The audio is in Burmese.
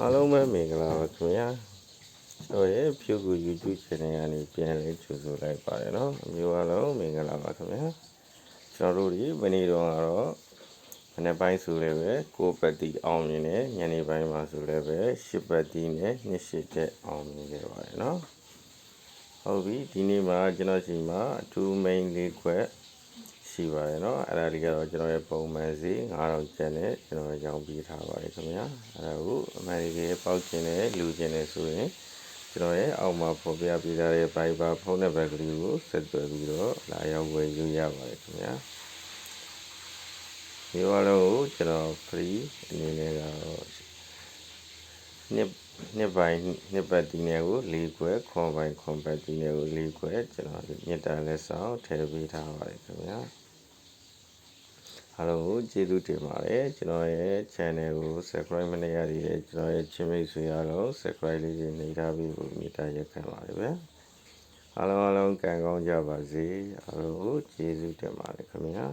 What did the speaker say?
အားလုံးပဲမင်္ဂလာပါခင်ဗျာတို့ရဲ့ဖြူကူ YouTube channel ကနေပြန်လဲကြိုဆိုလိုက်ပါတယ်နော်အမျိုးအားလုံးမင်္ဂလာပါခင်ဗျာကျွန်တော်တို့ဒီမနေ့တော့ကတော့မနေ့ပိုင်းဆိုလည်းပဲကိုပတ်တီအောင်မြင်တယ်ညနေပိုင်းမှာဆိုလည်းပဲရှစ်ပတ်တီနဲ့နှစ်ရှစ်တဲ့အောင်မြင်ခဲ့ပါတယ်နော်ဟုတ်ပြီဒီနေ့မှာကျွန်တော်ရှိမှာအထူး main လေးခွက် ရှိပါတယ်เนาะအဲ့ဒါလေးကတော့ကျွန်တော်ရဲ့ပုံမှန်စီ9000ကျန်နဲ့ကျွန်တော်ရောင်းပေးထားပါတယ်ခင်ဗျာအဲ့ဒါကိုအမေရိကန်ပေါက်ကျင်နဲ့လူကျင်နဲ့ဆိုရင်ကျွန်တော်ရဲ့အောက်မှာဖော်ပြပေးထားတဲ့ Viber ဖုန်းနံပါတ်ကလေးကိုဆက်သွယ်ပြီးတော့လာရောက်ဝယ်ယူရပါတယ်ခင်ဗျာဒီဝါလုံးကိုကျွန်တော် free အနေနဲ့ကတော့နှစ်နှစ်ပိုင်းနှစ်ပတ်တီနယ်ကို၄ခွဲခွန်ပိုင်းခွန်ပတ်တီနယ်ကို၄ခွဲကျွန်တော်မြစ်တာလက်ဆောင်ထည့်ပေးထားပါတယ်ခင်ဗျာ အားလုံးကိုကျေးဇူးတင်ပါတယ်ကျွန်တော်ရဲ့ channel ကို subscribe မလုပ်ရသေးတဲ့ကျွန်တော်ရဲ့ချင်းမိတ်ဆွေအားလုံး subscribe လေးတွေနှိပ်ထားပြီးဖို့မေတ္တာရက်ခံပါတယ်ဗျာအားလုံးအားလုံးကံကောင်းကြပါစေအားလုံးကိုကျေးဇူးတင်ပါတယ်ခင်ဗျာ